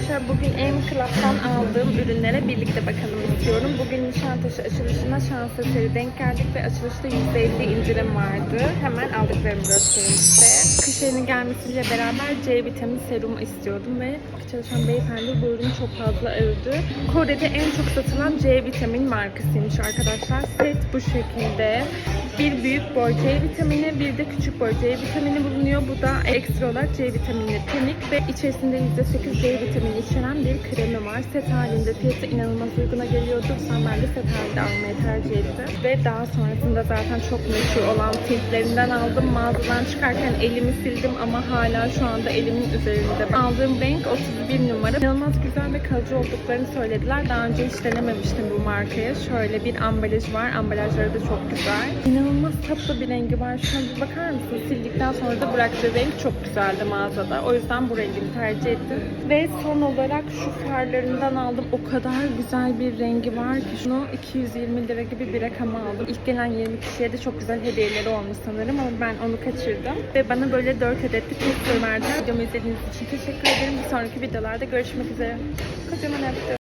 arkadaşlar bugün M Club'dan aldığım ürünlere birlikte bakalım istiyorum. Bugün Nişantaşı açılışına şans eseri denk geldik ve açılışta %50 indirim vardı. Hemen aldıklarımı göstereyim size. Kış ayının gelmesiyle beraber C vitamin serumu istiyordum ve çalışan beyefendi bu ürünü çok fazla övdü. Kore'de en çok satılan C vitamin markasıymış arkadaşlar. Set bu şekilde. Bir büyük boy C vitamini, bir de küçük boy C vitamini bulunuyor. Bu da ekstra olarak C vitaminli tonik ve içerisinde %8 C vitamini içeren bir kremi var. Set halinde fiyatı inanılmaz uyguna geliyordu. Sen ben de set halinde almayı tercih ettim. Ve daha sonrasında zaten çok meşhur olan tintlerinden aldım. Mağazadan çıkarken elimi sildim ama hala şu anda elimin üzerinde. Aldığım renk 31 numara. İnanılmaz güzel ve kalıcı olduklarını söylediler. Daha önce hiç denememiştim bu markaya. Şöyle bir ambalaj var. Ambalajları da çok güzel. İnanılmaz tatlı bir rengi var. Şuna bir bakar mısın? Sildikten sonra da bıraktığı renk çok güzeldi mağazada. O yüzden bu rengini tercih ettim. Ve son olarak şu farlarından aldım. O kadar güzel bir rengi var ki şunu 220 lira gibi bir rakama aldım. İlk gelen 20 kişiye de çok güzel hediyeleri olmuş sanırım ama ben onu kaçırdım. Ve bana böyle 4 adetli poster verdiler. Videomu izlediğiniz için teşekkür ederim. Bir sonraki videolarda görüşmek üzere. Kocaman öptüm.